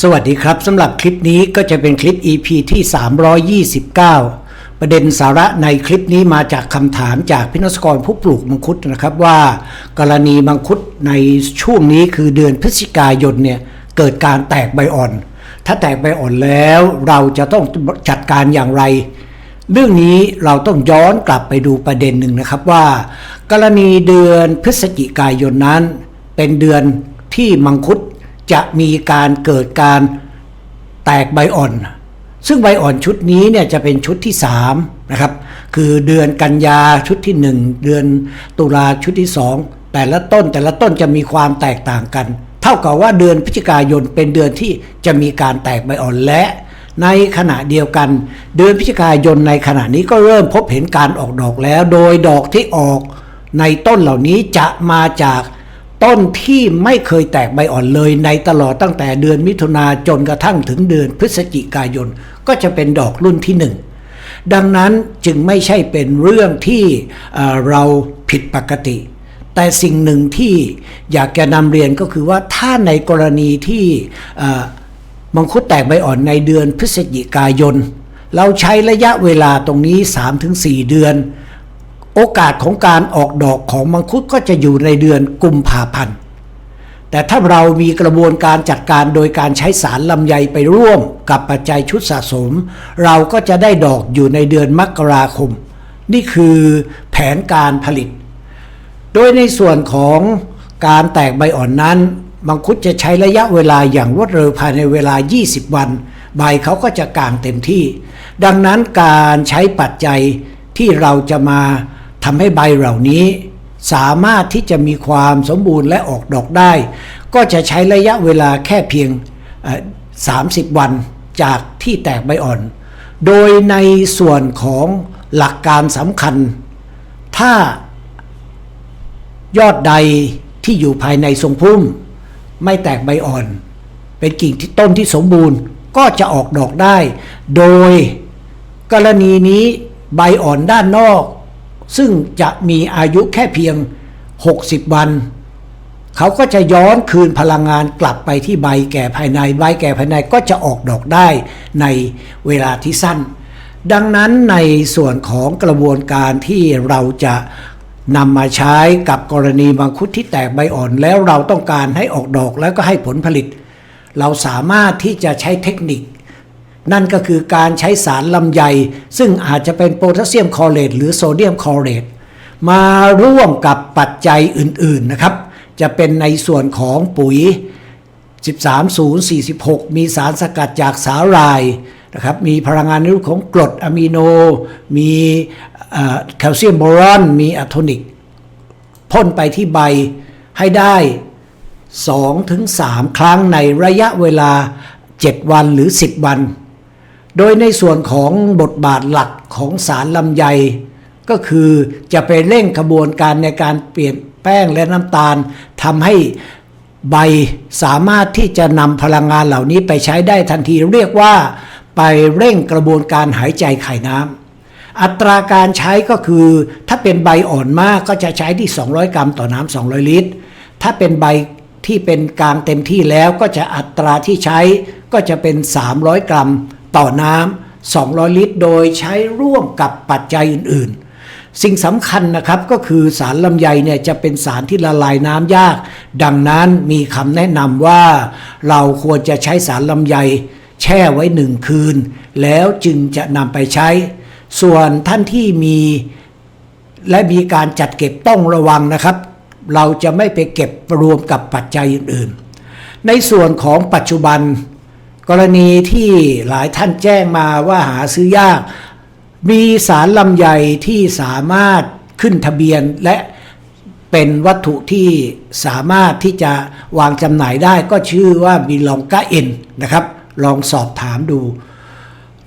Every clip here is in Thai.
สวัสดีครับสำหรับคลิปนี้ก็จะเป็นคลิป EP ที่ 329 ประเด็นสาระในคลิปนี้มาจากคำถามจากพินสกรผู้ปลูกมังคุดนะครับว่า กรณีมังคุดในช่วงนี้คือเดือนพฤศจิกายนเนี่ยเกิดการแตกใบอ่อน ถ้าแตกใบอ่อนแล้วเราจะต้องจัดการอย่างไร เรื่องนี้เราต้องย้อนกลับไปดูประเด็นหนึ่งนะครับว่า กรณีเดือนพฤศจิกายนนั้น เป็นเดือนที่มังคุด จะมีการเกิดการแตกใบอ่อน ซึ่งใบอ่อนชุดนี้เนี่ยจะเป็นชุดที่3นะครับคือเดือนกันยาชุดที่ 1 เดือนตุลาชุดที่ 2 แต่ละต้นแต่ละต้นจะมีความแตกต่างกัน เท่ากับว่าเดือนพฤศจิกายนเป็นเดือนที่จะมีการแตกใบอ่อนและในขณะเดียวกัน เดือนพฤศจิกายนในขณะนี้ก็เริ่มพบเห็นการออกดอกแล้ว โดยดอกที่ออกในต้นเหล่านี้จะมาจาก ต้นที่ไม่เคยแตกใบอ่อนเลยในตลอดตั้งแต่เดือนมิถุนาจนกระทั่งถึงเดือนพฤศจิกายน ก็จะเป็นดอกรุ่นที่หนึ่งดังนั้นจึงไม่ใช่เป็นเรื่องที่เเราผิดปกติ แต่สิ่งหนึ่งที่อยากจะนำเรียนก็คือว่าถ้าในกรณีที่มังคุดแตกใบอ่อนในเดือนพฤศจิกายน เราใช้ระยะเวลาตรงนี้ 3-4 เดือน โอกาสของการออกดอกของมังคุดก็จะอยู่ในเดือนกุมภาพันธ์ แต่ถ้าเรามีกระบวนการจัดการโดยการใช้สารลำไยไปร่วมกับปัจจัยชุดสะสม เราก็จะได้ดอกอยู่ในเดือนมกราคม นี่คือแผนการผลิต โดยในส่วนของการแตกใบอ่อนนั้น มังคุดจะใช้ระยะเวลาอย่างรวดเร็วภายในเวลา 20 วัน ใบเขาก็จะกางเต็มที่ ดังนั้นการใช้ปัจจัยที่เราจะมา ทำให้ใบเหล่านี้สามารถที่จะมีความสมบูรณ์และออกดอกได้ ก็จะใช้ระยะเวลาแค่เพียง 30 วันจากที่แตกใบอ่อน โดยในส่วนของหลักการสำคัญ ถ้ายอดใดที่อยู่ภายในทรงพุ่ม ไม่แตกใบอ่อน เป็นกิ่งที่ต้นที่สมบูรณ์ก็จะออกดอกได้ โดยกรณีนี้ใบอ่อนด้านนอก ซึ่งจะมีอายุแค่เพียง 60 วัน เขาก็จะย้อนคืนพลังงานกลับไปที่ใบแก่ภายใน ใบแก่ภายในก็จะออกดอกได้ในเวลาที่สั้น ดังนั้นในส่วนของกระบวนการที่เราจะนำมาใช้กับกรณีมังคุดที่แตกใบอ่อนแล้วเราต้องการให้ออกดอกแล้วก็ให้ผลผลิต เราสามารถที่จะใช้เทคนิค นั่นก็คือการใช้สารลำไย ซึ่งอาจจะเป็นโพแทสเซียมคอเรตหรือโซเดียมคอเรตมาร่วมกับปัจจัยอื่นๆนะครับ จะเป็นในส่วนของปุ๋ย 13046 มีสารสกัดจากสาหร่ายนะครับมีพลังงานในรูปของกรดอะมิโน มีแคลเซียมโบรอน มีอะโทนิกพ่นไปที่ใบให้ได้2-3ถึง3ครั้งในระยะเวลา 7 วันหรือ 10 วัน โดยในส่วนของบทบาทหลักของสารลำไย ก็คือจะไปเร่งกระบวนการในการเปลี่ยนแป้งและน้ำตาลทำให้ใบสามารถที่จะนำพลังงานเหล่านี้ไปใช้ได้ทันทีเรียกว่า ไปเร่งกระบวนการหายใจไข่น้ำอัตราการใช้ก็คือ ถ้าเป็นใบอ่อนมากก็จะใช้ที่ 200 กรัมต่อน้ำ200 ลิตร ถ้าเป็นใบที่เป็นกลางเต็มที่แล้วก็จะอัตราที่ใช้ก็จะเป็น 300 กรัม ต่อน้ำ200 ลิตร โดยใช้ร่วมกับปัจจัยอื่นๆ สิ่งสำคัญนะครับก็คือสารลำไยเนี่ยจะเป็นสารที่ละลายน้ำยาก ดังนั้นมีคำแนะนำว่า เราควรจะใช้สารลำไยแช่ไว้หนึ่งคืน แล้วจึงจะนำไปใช้ ส่วนท่านที่มีและมีการจัดเก็บต้องระวังนะครับ เราจะไม่ไปเก็บรวมกับปัจจัยอื่นๆ ในส่วนของปัจจุบัน กรณีที่หลายท่านแจ้งมาว่าหาซื้อยาก มีสารลำไยที่สามารถขึ้นทะเบียนและเป็นวัตถุที่สามารถที่จะวางจำหน่ายได้ก็ชื่อว่ามีลองกาเอ็นนะครับ ลองสอบถามดู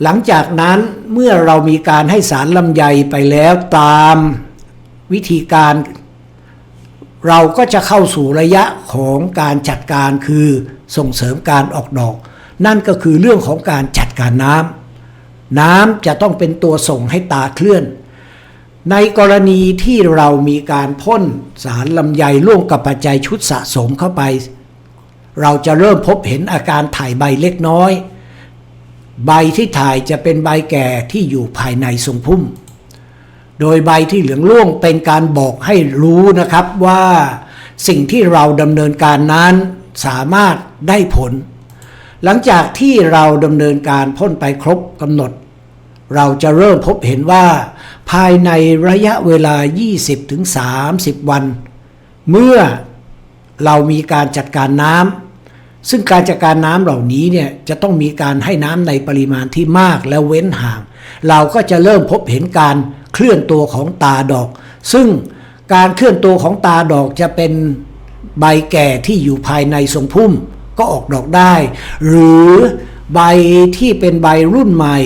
หลังจากนั้นเมื่อเรามีการให้สารลำไยไปแล้วตามวิธีการ เราก็จะเข้าสู่ระยะของการจัดการคือส่งเสริมการออกดอก นั่นก็คือเรื่องของการจัดการน้ำน้ำจะต้องเป็นตัวส่งให้ตาเคลื่อน ในกรณีที่เรามีการพ่นสารลำไยร่วมกับปัจจัยชุดสะสมเข้าไป เราจะเริ่มพบเห็นอาการถ่ายใบเล็กน้อย ใบที่ถ่ายจะเป็นใบแก่ที่อยู่ภายในทรงพุ่ม โดยใบที่เหลืองร่วงเป็นการบอกให้รู้นะครับว่าสิ่งที่เราดำเนินการนั้นสามารถได้ผล หลังจากที่เราดำเนินการพ่นไปครบกำหนด เราจะเริ่มพบเห็นว่า ภายในระยะเวลา 20-30 วัน เมื่อเรามีการจัดการน้ำซึ่งการจัดการน้ำเหล่านี้เนี่ยจะต้องมีการให้น้ำในปริมาณที่มากและเว้นห่าง เราก็จะเริ่มพบเห็นการเคลื่อนตัวของตาดอก ซึ่งการเคลื่อนตัวของตาดอกจะเป็นใบแก่ที่อยู่ภายในทรงพุ่ม ก็ออกดอกได้ หรือใบที่เป็นใบรุ่นใหม่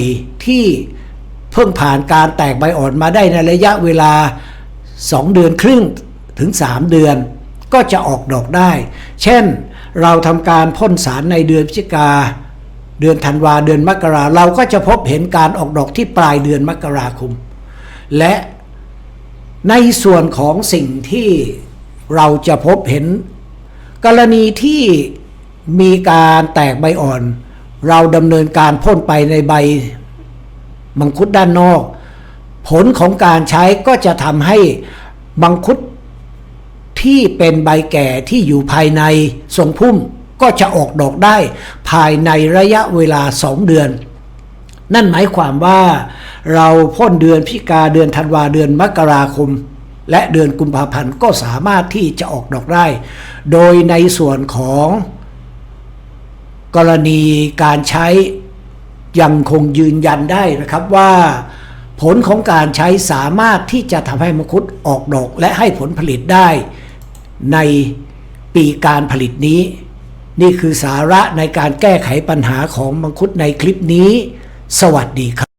ที่เพิ่งผ่านการแตกใบอ่อนมาได้ในระยะเวลา 2 เดือนครึ่งถึง 3 เดือน ก็จะออกดอกได้ เช่นเราทำการพ่นสารในเดือนพฤศจิกา เดือนธันวาเดือนมกราเราก็จะพบเห็นการออกดอกที่ปลายเดือนมกราคม และในส่วนของสิ่งที่เราจะพบเห็น กรณีที่ มีการแตกใบอ่อน เราดำเนินการพ่นไปในใบมังคุดด้านนอก ผลของการใช้ก็จะทำให้มังคุดที่เป็นใบแก่ที่อยู่ภายในทรงพุ่มก็จะออกดอกได้ภายในระยะเวลา2เดือน นั่นหมายความว่า เราพ่นเดือนพิกาเดือนธันวาเดือนมกราคม และเดือนกุมภาพันธ์ก็สามารถที่จะออกดอกได้ โดยในส่วนของ กรณีการใช้ยังคงยืนยันได้นะครับว่าผลของการใช้สามารถที่จะทำให้มังคุดออกดอกและให้ผลผลิตได้ ในปีการผลิตนี้ นี่คือสาระในการแก้ไขปัญหาของมังคุดในคลิปนี้ สวัสดีครับ